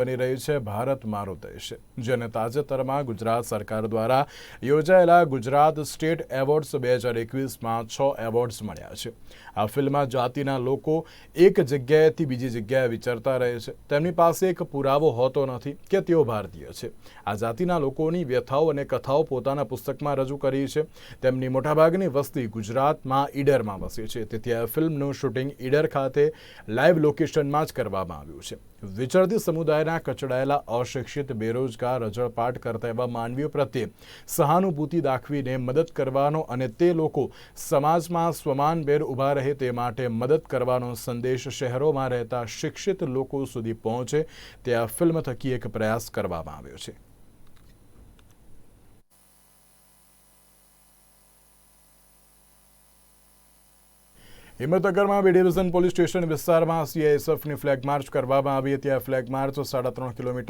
બની રહી છે, ભારત મારો દેશ. જેને તાજેતરમાં ગુજરાત સરકાર દ્વારા યોજાયેલા ગુજરાત સ્ટેટ એવોર્ડ્સ બે હજાર એકવીસમાં છ એવોર્ડ્સ મળ્યા છે. આ ફિલ્મમાં જાતિના લોકો એક જગ્યાએથી બીજી જગ્યાએ વિચરતા રહે છે. તેમની પાસે એક પુરાવો હોતો નથી કે તેઓ ભારતીય છે. આ જાતિના લોકોની વ્યથાઓ અને કથાઓ પોતાના પુસ્તકમાં રજૂ કરી છે. તેમની મોટાભાગની વસ્તી ગુજરાતમાં ઈડરમાં વસે છે. તેથી આ ફિલ્મનું શૂટિંગ ઈડર ખાતે લાઈવ લોકેશનમાં જ કરવામાં આવ્યું છે. વિચરતી સમુદાયના કચડાયેલા અશિક્ષિત, બેરોજગાર રજળપાટ કરતા એવા માનવીઓ પ્રત્યે સહાનુભૂતિ દાખવીને મદદ કરવાનો અને તે લોકો સમાજમાં સ્વમાનભેર ઊભા રહે તે માટે મદદ કરવાનો સંદેશ શહેરોમાં રહેતા શિક્ષિત લોકો સુધી પહોંચે તે આ ફિલ્મ થકી એક પ્રયાસ કરવામાં આવ્યો છે. હિંમતનગરમાં બી ડિવિઝન પોલીસ સ્ટેશન વિસ્તારમાં સીઆઈએસએફની ફ્લેગ માર્ચ કરવામાં આવી હતી. આ ફ્લેગ માર્ચ સાડા ત્રણ કિલોમીટર